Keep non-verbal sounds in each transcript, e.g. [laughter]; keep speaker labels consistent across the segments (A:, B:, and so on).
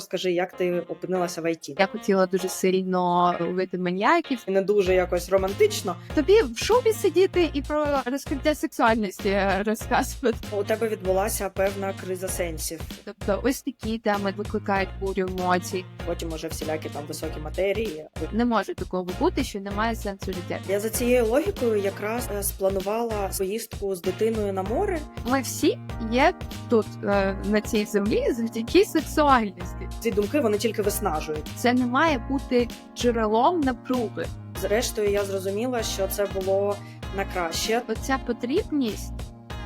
A: Розкажи, як ти опинилася в ІТ.
B: Я хотіла дуже сильно ловити маніяків.
A: Не дуже якось романтично.
B: Тобі в шубі сидіти і про розкриття сексуальності розказувати.
A: У тебе відбулася певна криза сенсів.
B: Тобто, ось такі теми викликають бурю емоцій.
A: Потім уже всілякі там високі матерії.
B: Не може такого бути, що немає сенсу життя.
A: Я за цією логікою якраз е, спланувала поїздку з дитиною на море.
B: Ми всі є тут е, на цій землі завдяки сексуальності.
A: Ці думки вони тільки виснажують.
B: Це не має бути джерелом напруги.
A: Зрештою, я зрозуміла, що це було на краще.
B: Оця потрібність,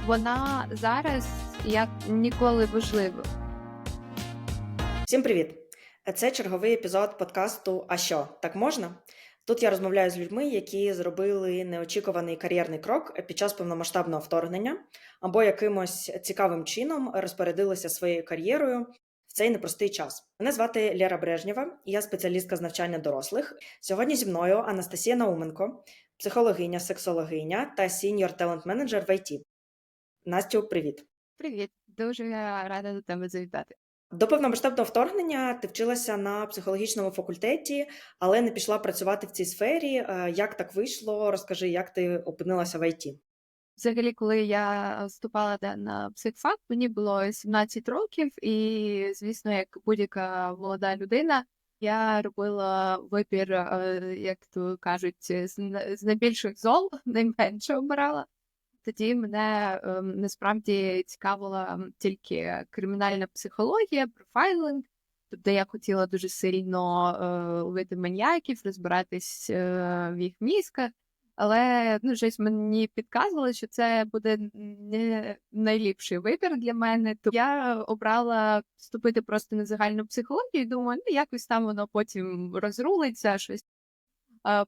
B: вона зараз як ніколи важлива.
A: Всім привіт! Це черговий епізод подкасту А що так можна? Тут я розмовляю з людьми, які зробили неочікуваний кар'єрний крок під час повномасштабного вторгнення, або якимось цікавим чином розпорядилися своєю кар'єрою цей непростий час. Мене звати Лера Брежнєва, я спеціалістка з навчання дорослих. Сьогодні зі мною Анастасія Науменко, психологиня, сексологиня та сіньор талент менеджер в ІТ. Настю, привіт!
B: Привіт, дуже рада до тебе завітати.
A: До повномасштабного вторгнення ти вчилася на психологічному факультеті, але не пішла працювати в цій сфері. Е, Як так вийшло? Розкажи, як ти опинилася в ІТ?
B: Взагалі, коли я вступала на психфак, мені було 17 років, і звісно, як будь-яка молода людина, я робила вибір, е, як то кажуть, з з найбільших зол [laughs] найменше обирала. Тоді мене ем, насправді цікавила тільки кримінальна психологія, профайлинг. Тобто я хотіла дуже сильно е, ловити маніяків, розбиратись е, в їх мізках. Але ну, щось мені підказувало, що це буде не найліпший вибір для мене. То я обрала вступити просто на загальну психологію. Думаю, ну якось там воно потім розрулиться, щось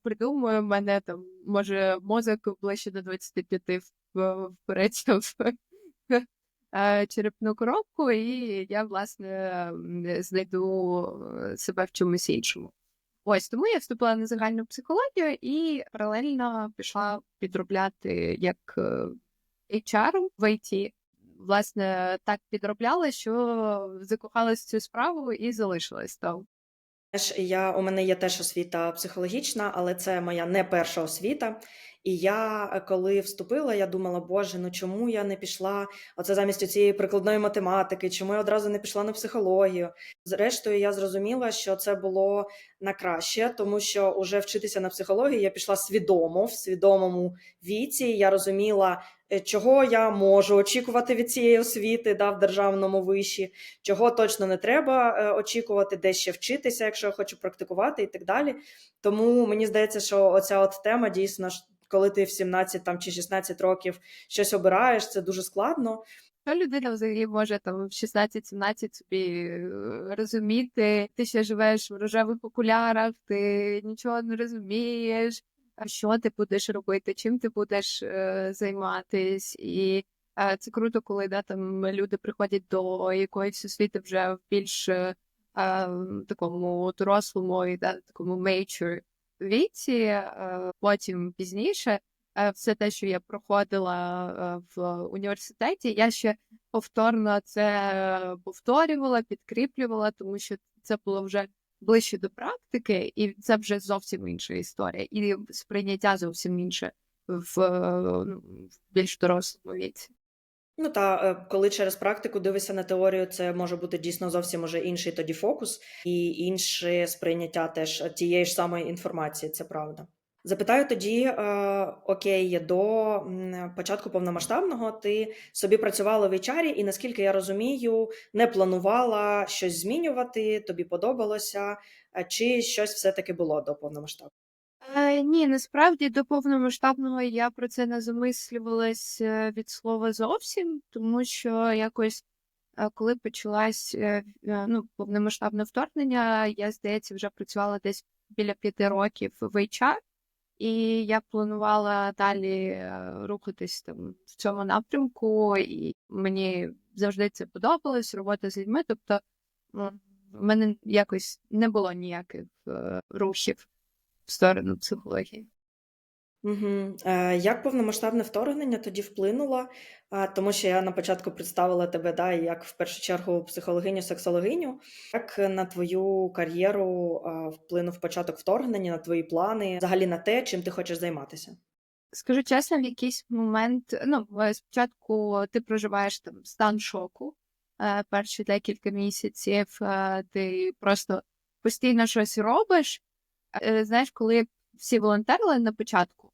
B: придумаю. Мене там може мозок ближче до 25 в- впереться в е, черепну коробку, і я власне знайду е, себе в чомусь іншому. Ось тому я вступила на загальну психологію і паралельно пішла підробляти як е, HR в IT. Власне, так підробляла, що закохалась в цю справу і залишилась там.
A: Я у мене є теж освіта психологічна, але це моя не перша освіта. І я е, коли вступила, я думала, боже, ну чому я не пішла оце замість цієї прикладної математики, чому я одразу не пішла на психологію? Зрештою, я зрозуміла, що це було на краще, тому що уже вчитися на психології я пішла свідомо, в свідомому віці. Я розуміла, чого я можу очікувати від цієї освіти да, в державному виші, чого точно не треба е, очікувати, де ще вчитися, якщо я хочу практикувати і так далі. Тому мені здається, що оця от тема дійсно коли ти в 17 там, чи 16 років щось обираєш, це дуже складно.
B: Що людина взагалі може там в 16-17 собі е, розуміти, ти ще живеш в рожевих окулярах, ти нічого не розумієш, що ти будеш робити, чим ти будеш е, займатись. І е, це круто, коли да, там люди приходять до якоїсь освіти вже в більш е, такому дорослому і да, такому mature віці, потім пізніше. Все те, що я проходила в університеті, я ще повторно це повторювала, підкріплювала, тому що це було вже ближче до практики, і це вже зовсім інша історія, і сприйняття зовсім інше в, ну, в більш дорослому віці.
A: Ну та е, коли через практику дивишся на теорію, це може бути дійсно зовсім уже інший тоді фокус і інше сприйняття теж тієї ж самої інформації, це правда. Запитаю тоді, е, окей, до початку повномасштабного ти собі працювала в HR, і наскільки я розумію, не планувала щось змінювати, тобі подобалося, е, чи щось все-таки було до повномасштабного?
B: Е, ні, насправді до повномасштабного я про це не замислювалась е, від слова зовсім, тому що якось коли почалась ну, повномасштабне вторгнення, я, здається, вже працювала десь біля п'яти років в HR, і я планувала далі е, рухатись там в цьому напрямку, і мені завжди це подобалось, робота з людьми. Тобто в мене якось не було ніяких е, рухів в сторону психології.
A: Мгм. Е, як повномасштабне вторгнення тоді вплинуло? А, тому що я на початку представила тебе, да, як в першу чергу психологиню-сексологиню. Як на твою кар'єру а, вплинув початок вторгнення, на твої плани, взагалі на те, чим ти хочеш займатися?
B: Скажу чесно, в якийсь момент, ну, е, спочатку ти проживаєш там стан шоку, е, перші декілька місяців, е, ти просто постійно щось робиш. Е, знаєш, коли всі волонтерили на початку,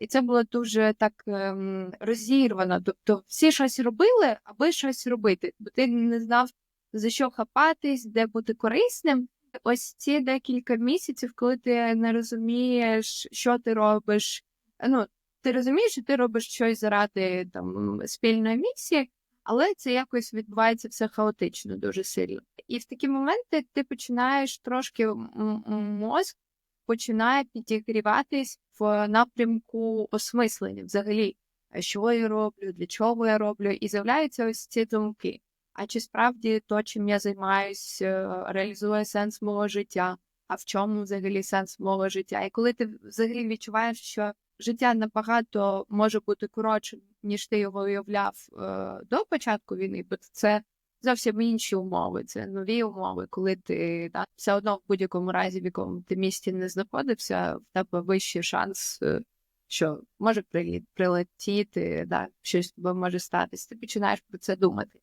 B: і це було дуже так ем, розірвано. Тобто всі щось робили, аби щось робити, бо ти не знав, за що хапатись, де бути корисним. Ось ці декілька місяців, коли ти не розумієш, що ти робиш. Ну, ти розумієш, що ти робиш щось заради там спільної місії, але це якось відбувається все хаотично дуже сильно. І в такі моменти ти починаєш трошки мозк починає підігріватись в напрямку осмислення взагалі, що я роблю, для чого я роблю, і з'являються ось ці думки. А чи справді то, чим я займаюсь, е, реалізує сенс мого життя? А в чому взагалі сенс мого життя? І коли ти взагалі відчуваєш, що життя набагато може бути коротшим, ніж ти його уявляв е, до початку війни, бо це зовсім інші умови, це нові умови, коли ти да, все одно в будь-якому разі, в якому ти місті не знаходився, в тебе вищий шанс, е, що може прилетіти, да, щось може статись. Ти починаєш про це думати.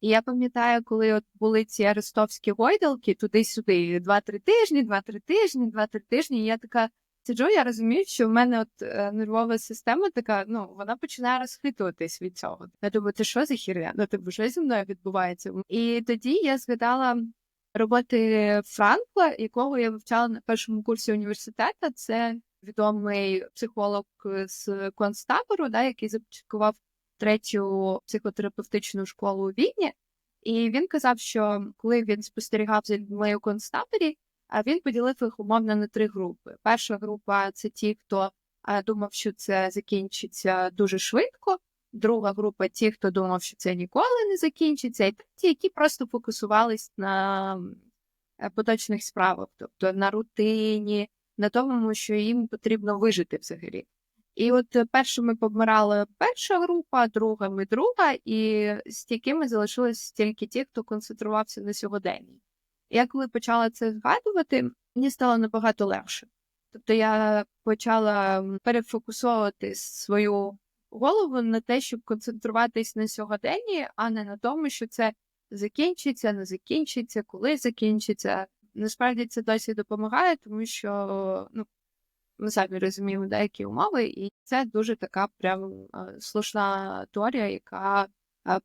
B: І я пам'ятаю, коли от були ці арестовські гойдалки туди-сюди, два-три тижні, два-три тижні, два-три тижні. І я така сиджу, я розумію, що в мене от е, нервова система така, ну вона починає розхитуватись від цього. Я думаю, ти що за хірня? Ну типу, що зі мною відбувається? І тоді я згадала роботи Франкла, якого я вивчала на першому курсі університету. Це відомий психолог з концтабору, да, який започаткував третю психотерапевтичну школу у Відні. І він казав, що коли він спостерігав за людьми у концтаборі, він поділив їх умовно на три групи. Перша група це ті, хто а, думав, що це закінчиться дуже швидко. Друга група ті, хто думав, що це ніколи не закінчиться, і ті, які просто фокусувались на е, поточних справах, тобто на рутині, на тому, що їм потрібно вижити взагалі. І от е, першими помирала перша група, другими друга, і стійкими залишились тільки ті, хто концентрувався на сьогоденні. Я коли почала це згадувати, мені стало набагато легше. Тобто я почала перефокусовувати свою голову на те, щоб концентруватись на сьогоденні, а не на тому, що це закінчиться, не закінчиться, коли закінчиться. Насправді це досі допомагає, тому що ну, ми самі розуміємо деякі умови, і це дуже така прям слушна теорія, яка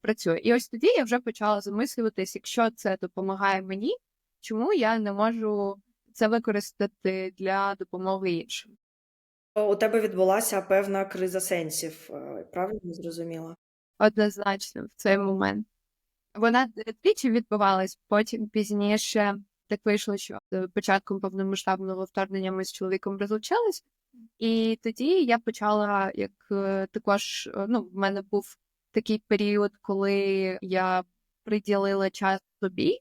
B: працює. І ось тоді я вже почала замислюватись, якщо це допомагає мені, чому я не можу це використати для допомоги іншим.
A: У тебе відбулася певна криза сенсів, е, правильно зрозуміла?
B: Однозначно в цей момент. Вона двічі відбувалась, потім пізніше так вийшло, що початком повномасштабного вторгнення ми з чоловіком розлучались, і тоді я почала як е, також, е, ну, в мене був такий період, коли я приділила час собі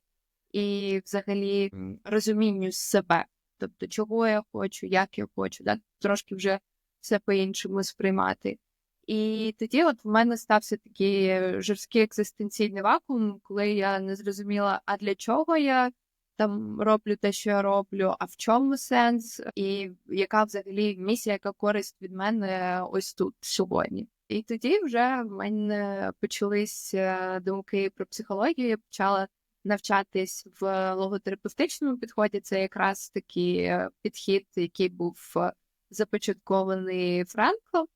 B: і взагалі розумінню себе. Тобто, чого я хочу, як я хочу, да? трошки вже все по-іншому сприймати. І тоді от в мене стався такий е, жорсткий екзистенційний вакуум, коли я не зрозуміла, а для чого я там роблю те, що я роблю, а в чому сенс, і яка взагалі місія, яка користь від мене ось тут сьогодні. І тоді вже в мене почались е, думки про психологію. Я почала навчатись в логотерапевтичному підході. Це якраз такий е, підхід, який був е, започаткований Франклом,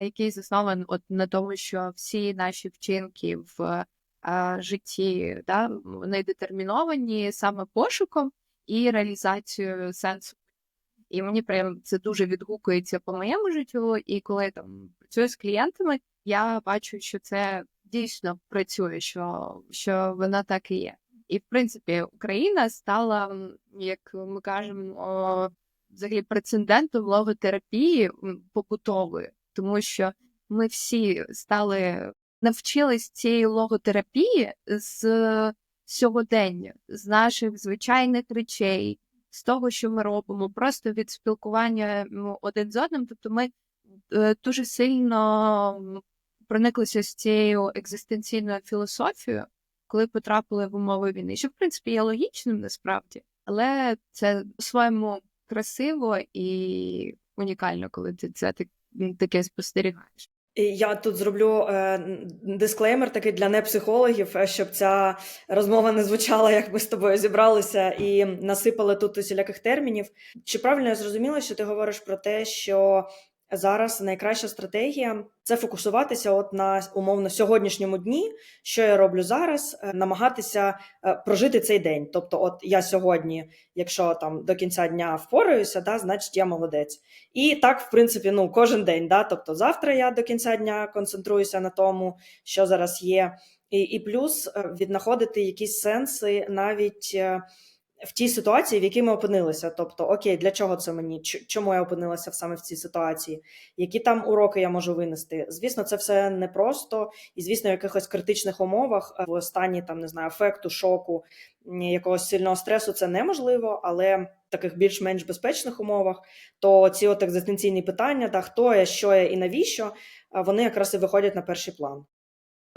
B: який заснований от на тому, що всі наші вчинки в е, житті да, вони детерміновані саме пошуком і реалізацією сенсу. І мені прям це дуже відгукується по моєму життю. І коли я там працюю з клієнтами, я бачу, що це дійсно працює, що, що вона так і є. І в принципі Україна стала, як ми кажемо, взагалі прецедентом логотерапії побутової, тому що ми всі стали навчились цієї логотерапії з сьогодення, з наших звичайних речей, з того, що ми робимо, просто від спілкування один з одним. Тобто ми е, дуже сильно прониклися з цією екзистенційною філософією, коли потрапили в умови війни, що в принципі є логічним насправді, але це по-своєму красиво і унікально, коли ти це так- таке спостерігаєш.
A: Я тут зроблю е, дисклеймер такий для непсихологів, е, щоб ця розмова не звучала, як ми з тобою зібралися і насипали тут усіляких термінів. Чи правильно я зрозуміла, що ти говориш про те, що зараз найкраща стратегія це фокусуватися от на умовно сьогоднішньому дні, що я роблю зараз, е, намагатися е, прожити цей день. Тобто, от я сьогодні, якщо там до кінця дня впораюся, да, значить я молодець. І так, в принципі, ну кожен день. Да? Тобто, завтра я до кінця дня концентруюся на тому, що зараз є, і, і плюс е, віднаходити якісь сенси навіть. Е, В тій ситуації, в якій ми опинилися, тобто, окей, для чого це мені? Чому я опинилася саме в цій ситуації? Які там уроки я можу винести? Звісно, це все непросто, і звісно, в якихось критичних умовах е, в стані там не знаю, ефекту, шоку, якогось сильного стресу це неможливо, але таких більш-менш безпечних умовах, то ці от екзистенційні питання, та хто я, що я і навіщо, вони якраз і виходять на перший план.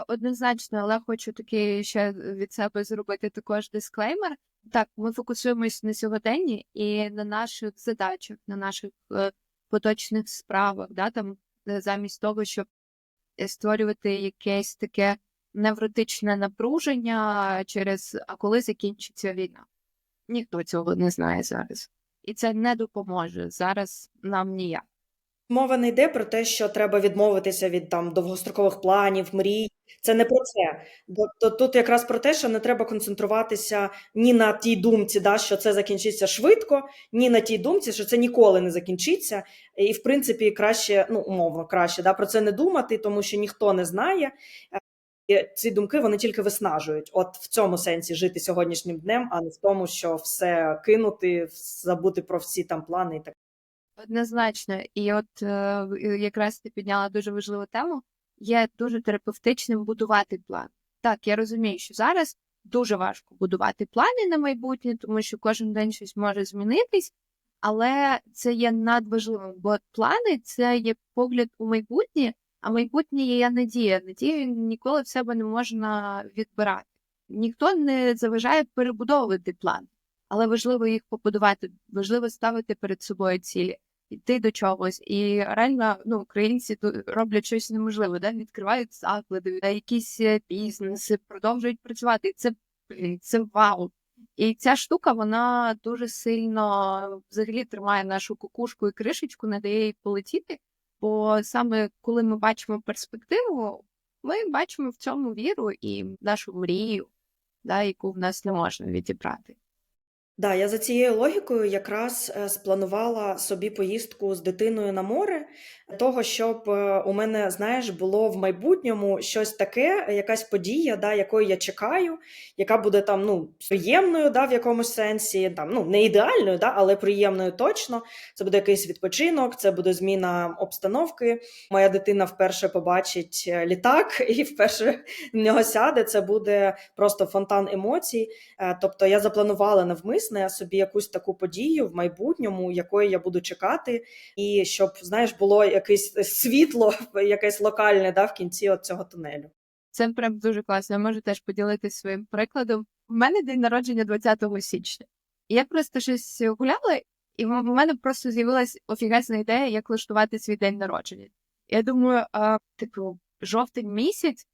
B: Однозначно, але хочу такий ще від себе зробити також дисклеймер. Так, ми фокусуємось на сьогоденні і на наших задачах, на наших е, поточних справах, да, там е, замість того, щоб е, створювати якесь таке невротичне напруження через а коли закінчиться війна. Ніхто цього не знає зараз. І це не допоможе зараз нам ніяк.
A: Мова не йде про те, що треба відмовитися від там довгострокових планів, мрій. Це не про це. Тобто тут якраз про те, що не треба концентруватися ні на тій думці, да, що це закінчиться швидко, ні на тій думці, що це ніколи не закінчиться. І, в принципі, краще, ну умовно, краще да, про це не думати, тому що ніхто не знає. І ці думки вони тільки виснажують. От в цьому сенсі жити сьогоднішнім днем, а не в тому, що все кинути, забути про всі там плани і так.
B: Однозначно, і от е, якраз ти підняла дуже важливу тему. Є дуже терапевтичним будувати план. Так, я розумію, що зараз дуже важко будувати плани на майбутнє, тому що кожен день щось може змінитись, але це є надважливим, бо плани це є погляд у майбутнє, а майбутнє є надія. Надію ніколи в себе не можна відбирати. Ніхто не заважає перебудовувати план, але важливо їх побудувати, важливо ставити перед собою цілі йти до чогось. І реально, ну, українці роблять щось неможливе, да? відкривають заклади, якісь е, бізнеси, продовжують працювати. І це, це вау. І ця штука, вона дуже сильно взагалі тримає нашу кукушку і кришечку, не дає їй полетіти. Бо саме коли ми бачимо перспективу, ми бачимо в цьому віру і нашу мрію, да, яку в нас не можна відібрати.
A: Да, я за цією логікою якраз е, спланувала собі поїздку з дитиною на море, того, щоб е, у мене, знаєш, було в майбутньому щось таке, якась подія, да, якої я чекаю, яка буде там ну, приємною да, в якомусь сенсі, там, ну, не ідеальною, да, але приємною точно. Це буде якийсь відпочинок, це буде зміна обстановки. Моя дитина вперше побачить е, літак [laughs] і вперше в нього сяде. Це буде просто фонтан емоцій. Тобто я запланувала навмисне собі якусь таку подію в майбутньому, якої я буду чекати, і щоб знаєш, було якесь світло, [laughs] якесь локальне да, в кінці цього тунелю.
B: Це прям дуже класно. Я можу теж поділитися своїм прикладом. У мене день народження 20 січня. І я просто щось гуляла, і в мене просто з'явилась офігезна ідея, як влаштувати свій день народження. Я думаю, а, типу, жовтень місяць,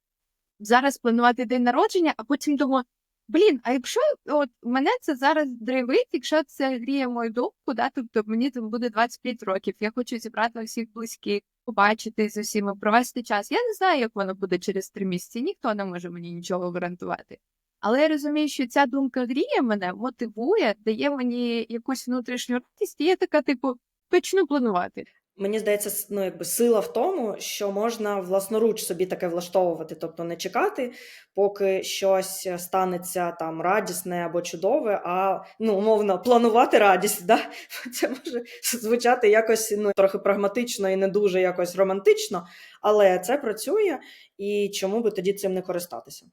B: зараз планувати день народження, а потім думаю, блін, а якщо от мене це зараз драйвить, якщо це гріє мою думку, да, тобто мені там буде 25 років, я хочу зібрати всіх близьких, побачити з усіма, провести час. Я не знаю, як воно буде через три місяці, ніхто не може мені нічого гарантувати. Але я розумію, що ця думка гріє мене, мотивує, дає мені якусь внутрішню радість, і я така, типу, почну планувати.
A: Мені здається, ну якби сила в тому, що можна власноруч собі таке влаштовувати, тобто не чекати, поки щось станеться там радісне або чудове, а ну умовно планувати радість. Да? [laughs] Це може звучати якось ну трохи прагматично і не дуже якось романтично, але це працює, і чому би тоді цим не користатися?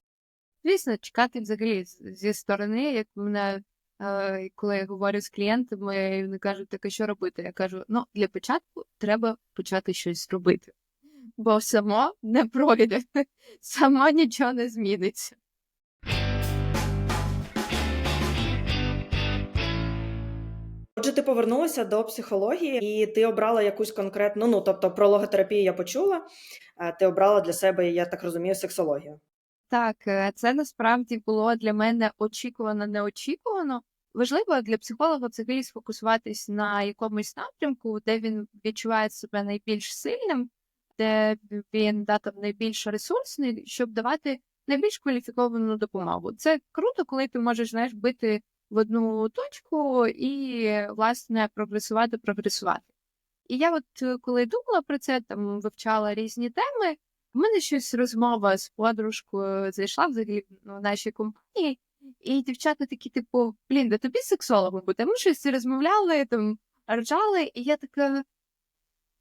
B: Звісно, чекати взагалі зі сторони, як мене Е, коли я говорю з клієнтами, вони кажуть, так а що робити? Я кажу: ну, для початку треба почати щось робити, бо само не пройде, [laughs] само нічого не зміниться.
A: Отже, ти повернулася до психології, і ти обрала якусь конкретну, ну тобто про логотерапію я почула. е, Ти обрала для себе, я так розумію, сексологію.
B: Так, е, це насправді було для мене очікувано неочікувано. Важливо для психолога взагалі сфокусуватись на якомусь напрямку, де він відчуває себе найбільш сильним, де він да, там, найбільш ресурсний, щоб давати найбільш кваліфіковану допомогу. Це круто, коли ти можеш знаєш, бити в одну точку і, власне, прогресувати, прогресувати. І я, от е, коли думала про це, там вивчала різні теми. У мене щось розмова з подружкою зайшла взагалі в нашій компанії, і дівчата такі, типу, блін, да тобі сексологом бути. Ми щось розмовляли, там ржали, і я така.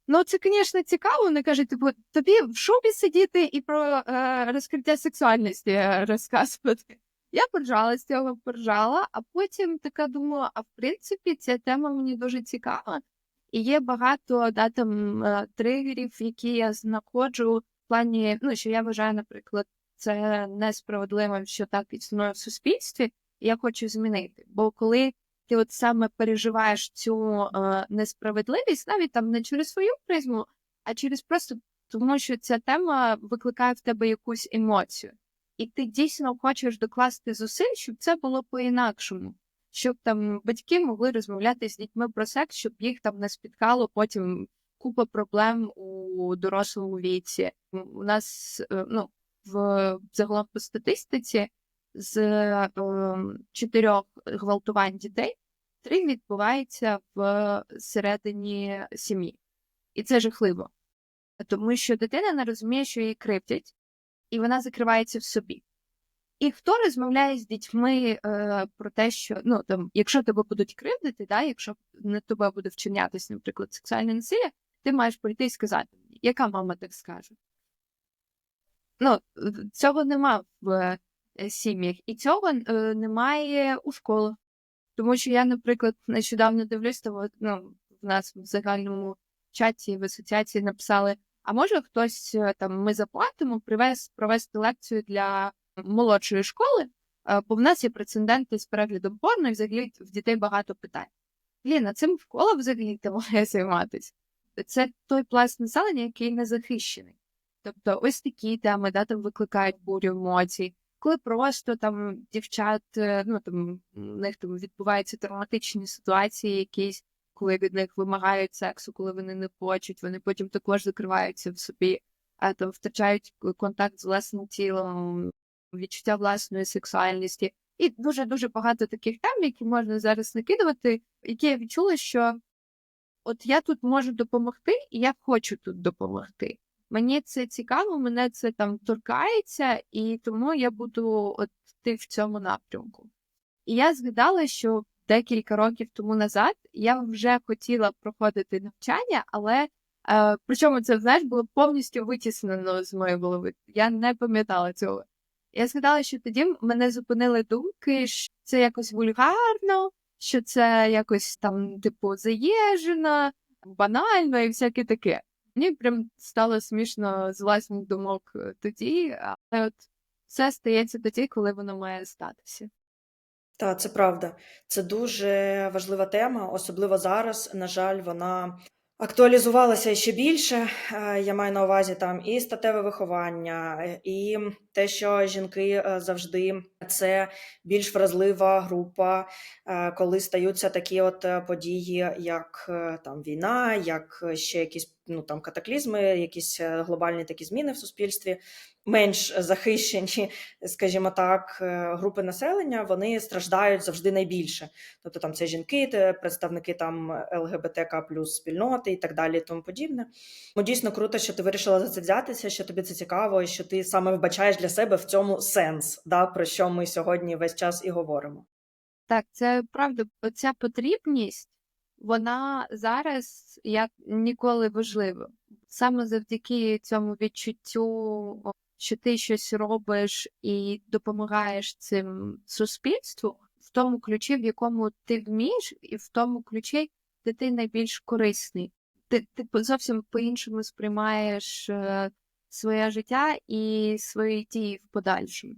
B: Ну, це, звісно, цікаво. Вони кажуть, типу, тобі в шубі сидіти і про е, розкриття сексуальності розказувати. Я поржала з цього, поржала, а потім така думала: а в принципі, ця тема мені дуже цікава. І є багато да, там, е, тригерів, які я знаходжу плані, ну, що я вважаю, наприклад, це несправедливим, що так існує в суспільстві, і я хочу змінити. Бо коли ти от саме переживаєш цю е, несправедливість, навіть там не через свою призму, а через просто тому, що ця тема викликає в тебе якусь емоцію. І ти дійсно хочеш докласти зусиль, щоб це було по-інакшому, щоб там батьки могли розмовляти з дітьми про секс, щоб їх там не спіткало потім купа проблем у дорослому віці. У нас е, ну, в загалом по статистиці з чотирьох гвалтувань дітей три відбувається в середині сім'ї. І це жахливо. Тому що дитина не розуміє, що її кривдять, і вона закривається в собі. І хто розмовляє з дітьми е, про те, що ну там, якщо тебе будуть кривдити, да, якщо над тобою буде вчинятися, наприклад, сексуальне насилля, ти маєш прийти і сказати, яка мама так скаже? Ну, цього нема в е, сім'ях, і цього е, немає у школах. Тому що я, наприклад, нещодавно дивлюсь, от, ну, в нас в загальному чаті в асоціації написали: а може хтось е, там ми заплатимо привез, провести лекцію для молодшої школи, бо в нас є прецеденти з переглядом порно, і взагалі в дітей багато питань. Блін, а цим школа взагалі [laughs] має займатися. Це той пласт населення, який не захищений. Тобто, ось такі теми да, там викликають бурю емоцій, коли просто там дівчат, е, ну там у них там відбуваються травматичні ситуації, якісь, коли від них вимагають сексу, коли вони не хочуть, вони потім також закриваються в собі, а там втрачають контакт з власним тілом, відчуття власної сексуальності. І дуже дуже багато таких тем, які можна зараз накидувати, які я відчула, що от я тут можу допомогти, і я хочу тут допомогти. Мені це цікаво, мене це там торкається, і тому я буду йти в цьому напрямку. І я згадала, що декілька років тому назад я вже хотіла проходити навчання, але е, причому це знаєш було повністю витіснено з моєї голови. Я не пам'ятала цього. Я згадала, що тоді мене зупинили думки, що це якось вульгарно, що це якось там, типу, заєжено, банально і всяке таке. Мені прям стало смішно з власних думок тоді, але от все стається тоді, коли воно має статися.
A: Так, це правда. Це дуже важлива тема, особливо зараз. На жаль, вона актуалізувалася ще більше. Е, Я маю на увазі там і статеве виховання, е, і те, що жінки е, завжди це більш вразлива група, е, коли стаються такі от е, події, як е, там війна, як ще якісь ну там катаклізми, якісь глобальні такі зміни в суспільстві. Менш захищені, скажімо так, е, групи населення вони страждають завжди найбільше. Тобто там це жінки, представники там ЛГБТК плюс спільноти і так далі, і тому подібне. Ну, дійсно круто, що ти вирішила за це взятися, що тобі це цікаво, і що ти саме вбачаєш для себе в цьому сенс, да, про що ми сьогодні весь час і говоримо.
B: Так, це правда, оця потрібність, вона зараз як ніколи важлива. Саме завдяки цьому відчуттю, що ти щось робиш і допомагаєш цим суспільству, в тому ключі, в якому ти вмієш, і в тому ключі, де ти найбільш корисний. Ти, ти зовсім по-іншому сприймаєш е, своє життя і свої дії в подальшому.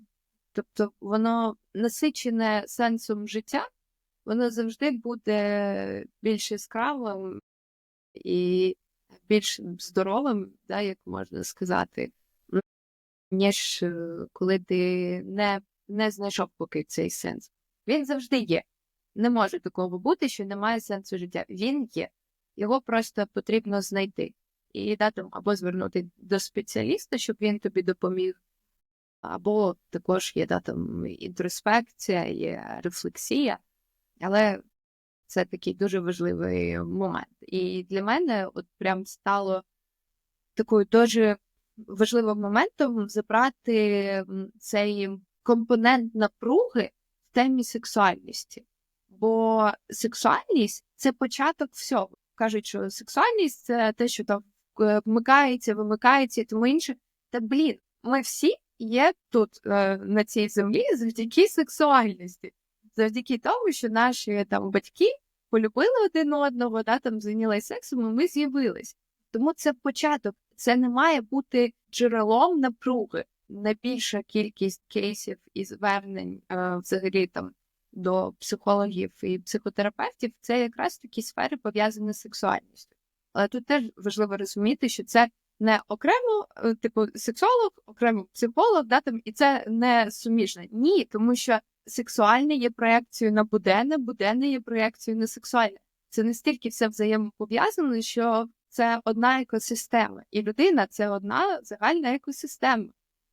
B: Тобто воно насичене сенсом життя, воно завжди буде більш яскравим і більш здоровим, да, як можна сказати, ніж е, коли ти не, не знайшов поки цей сенс. Він завжди є. Не може такого бути, що немає сенсу життя. Він є. Його просто потрібно знайти. І да, там, або звернути до спеціаліста, щоб він тобі допоміг, або також є да, там, інтроспекція, є рефлексія. Але це такий дуже важливий момент. І для мене от прям стало такою дуже важливим моментом забрати цей компонент напруги в темі сексуальності. Бо сексуальність це початок всього. Кажуть, що сексуальність це те, що там е, вмикається, вимикається і тому інше. Та блін, ми всі є тут е, на цій землі завдяки сексуальності, завдяки тому, що наші там батьки полюбили один одного, да, там зайнялися сексом, і ми з'явились. Тому це початок. Це не має бути джерелом напруги. Найбільша кількість кейсів і звернень е, взагалі там до психологів і психотерапевтів це якраз такі сфери пов'язані з сексуальністю. Але тут теж важливо розуміти, що це не окремо, е, типу, сексолог, окремо психолог, да, там, і це не суміжне. Ні, тому що сексуальне є проекцією на буденне, буденне є проекцією на сексуальне. Це настільки все взаємопов'язано, що це одна екосистема, і людина це одна загальна екосистема.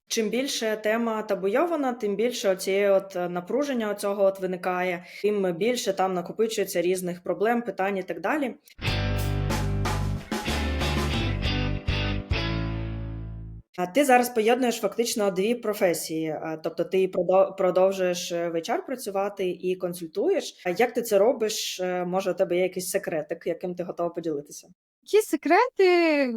A: Чим більше тема табуйована, тим більше оцієї от е, напруження оцього от виникає, тим більше там накопичується різних проблем, питань і так далі. А ти зараз поєднуєш фактично дві професії, тобто ти продовжуєш е, в HR працювати і консультуєш. А як ти це робиш? Е, Може, у тебе є якийсь секретик, яким ти готова поділитися?
B: Які секрети,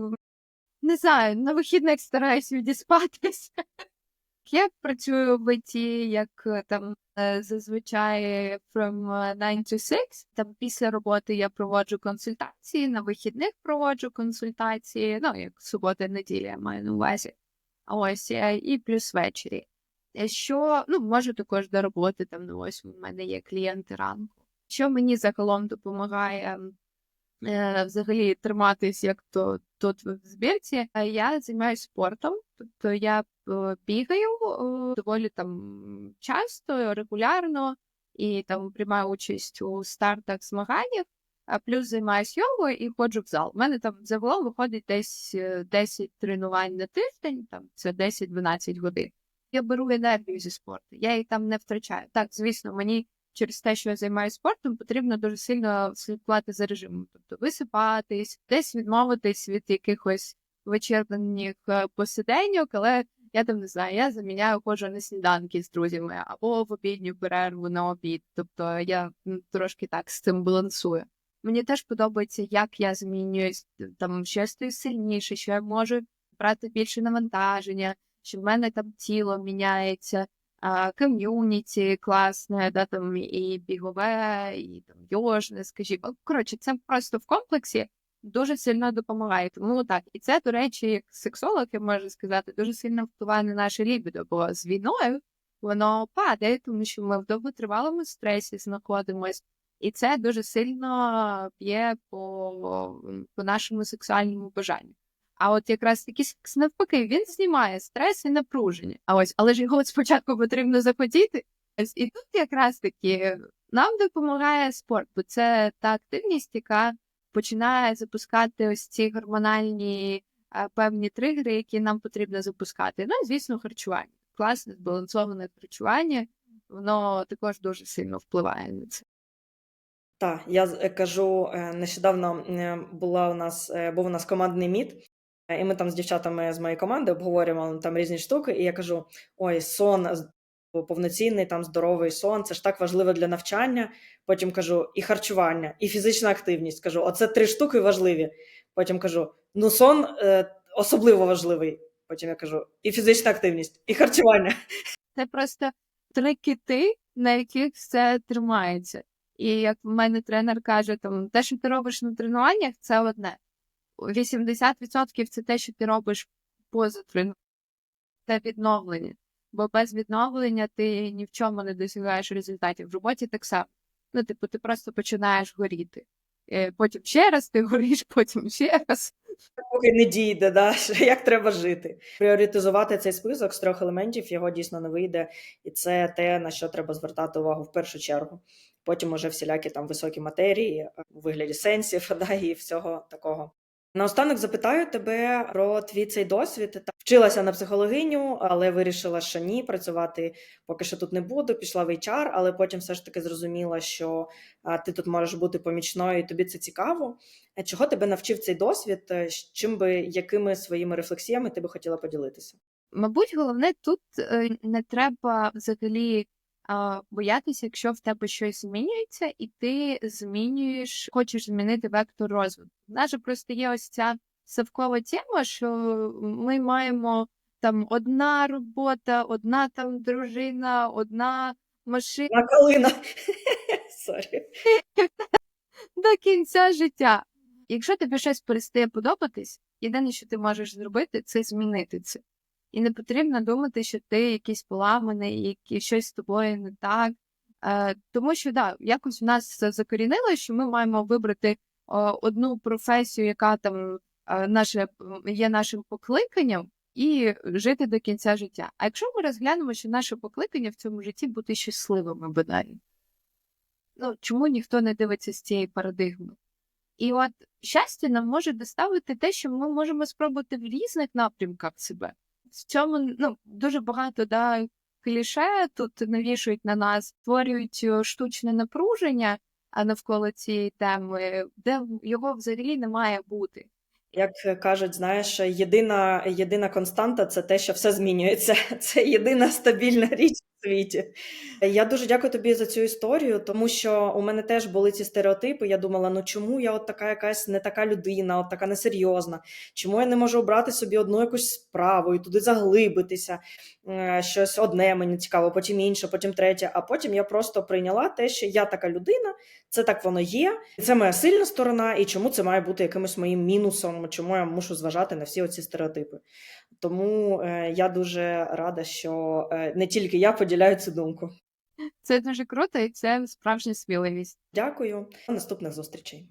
B: не знаю, на вихідних стараюсь відіспатись. [laughs] Я працюю в ІТ, як там е, зазвичай from е, 9 to 6. Там після роботи я проводжу консультації, на вихідних проводжу консультації, ну як субота, неділя я маю на увазі. А Ось е, і плюс ввечері. Що ну можу також до роботи там на ось у мене є клієнти ранку. Що мені загалом допомагає взагалі триматись як то тут в збірці. Е, Я займаюся спортом, тобто я е, бігаю е, доволі там часто, регулярно і там приймаю участь у стартах змаганнях. А плюс займаюся йогою і ходжу в зал. У мене там загалом виходить десь е, 10 тренувань на тиждень, там це 10-12 годин. Я беру енергію зі спорту, я її там не втрачаю. Так, звісно, мені через те, що я займаюся спортом, потрібно дуже сильно слідкувати за режимом, тобто висипатись, десь відмовитись від якихось вечірніх е, посиденьок, але я там не знаю, я заміняю ходжу сніданки з друзями або в обідню перерву на обід. Тобто я трошки так з цим балансую. Мені теж подобається, як я змінююсь, там що я стаю сильніше, що я можу брати більше навантаження, що в мене там тіло міняється, ком'юніті класне, да, там і бігове, і там йожне, скажімо. Коротше, це просто в комплексі дуже сильно допомагає. Тому так, і це, до речі, як сексолог, я можу сказати, дуже сильно впливає на наше лібідо, бо з війною воно падає, тому що ми в довготривалому стресі знаходимось. І це дуже сильно б'є по, по нашому сексуальному бажанню. А от якраз секс навпаки, він знімає стрес і напруження. А ось, але ж його спочатку потрібно захотіти. Ось І тут якраз таки нам допомагає спорт, бо це та активність, яка починає запускати ось ці гормональні певні тригери, які нам потрібно запускати. Ну і звісно, харчування. Класне збалансоване харчування, воно також дуже сильно впливає на це.
A: Так, я е, кажу, е, нещодавно е, була у нас, був у нас командний міт, і ми там з дівчатами з моєї команди обговорювали там різні штуки, і я кажу: ой, сон повноцінний, там здоровий сон, це ж так важливо для навчання. Потім кажу, і харчування, і фізична активність. Кажу, оце три штуки важливі. Потім кажу: ну, сон е, особливо важливий. Потім я кажу, і фізична активність, і харчування.
B: Це просто три кити, на яких це тримається. І як в мене тренер каже, там те, що ти робиш на тренуваннях, це одне. 80% це те, що ти робиш поза тренуванням. Це відновлення. Бо без відновлення ти ні в чому не досягаєш результатів. В роботі так само. Ну, типу, ти просто починаєш горіти. Е, Потім ще раз ти [laughs] гориш, потім ще раз.
A: Поки не дійде, да? як треба жити. Пріоритизувати цей список з трьох елементів його дійсно не вийде, і це те, на що треба звертати увагу в першу чергу. Потім уже всілякі там високі матерії е, у вигляді сенсів [laughs] да, і всього такого. Наостанок запитаю тебе про твій цей досвід. Та вчилася на психологиню, але вирішила, що ні, працювати поки що тут не буду. Пішла в HR, але потім все ж таки зрозуміла, що ти тут можеш бути помічною, і тобі це цікаво. Е, Чого тебе навчив цей досвід? Е, Чим би якими своїми рефлексіями ти би хотіла поділитися?
B: Мабуть, головне тут е, не треба взагалі боятися, якщо в тебе щось змінюється, і ти змінюєш, хочеш змінити вектор розвитку. У нас же просто є ось ця совкова тема, що ми маємо там одна робота, одна там дружина, одна машина.
A: На калина. [laughs] Сорі. [laughs]
B: до кінця життя. Якщо тобі щось перестає подобатись, єдине, що ти можеш зробити, це змінити це. І не потрібно думати, що ти якийсь поламаний, і щось з тобою не так. Е, тому що да, якось в нас це закорінило, що ми маємо вибрати е, одну професію, яка там е, наше, є нашим покликанням, і жити до кінця життя. А якщо ми розглянемо, що наше покликання в цьому житті бути щасливими банально. Ну, чому ніхто не дивиться з цієї парадигми? І от щастя нам може доставити те, що ми можемо спробувати в різних напрямках себе. В цьому ну, дуже багато да, кліше тут навішують на нас, створюють е, штучне напруження навколо цієї теми, де його взагалі не має бути.
A: Як кажуть, знаєш, єдина, єдина константа це те, що все змінюється. [laughs] Це єдина стабільна річ світі. Я дуже дякую тобі за цю історію, тому що у мене теж були ці стереотипи. Я думала, ну чому я от така якась не така людина, от така несерйозна? Чому я не можу обрати собі одну якусь справу і туди заглибитися? Е, Щось одне мені цікаво, потім інше, потім третє. А потім я просто прийняла те, що я така людина, це так воно є. Це моя сильна сторона, і чому це має бути якимось моїм мінусом, чому я мушу зважати на всі оці стереотипи. Тому е, я дуже рада, що е, не тільки я поділяю цю думку.
B: Це дуже круто і це справжня сміливість.
A: Дякую. До наступних зустрічей.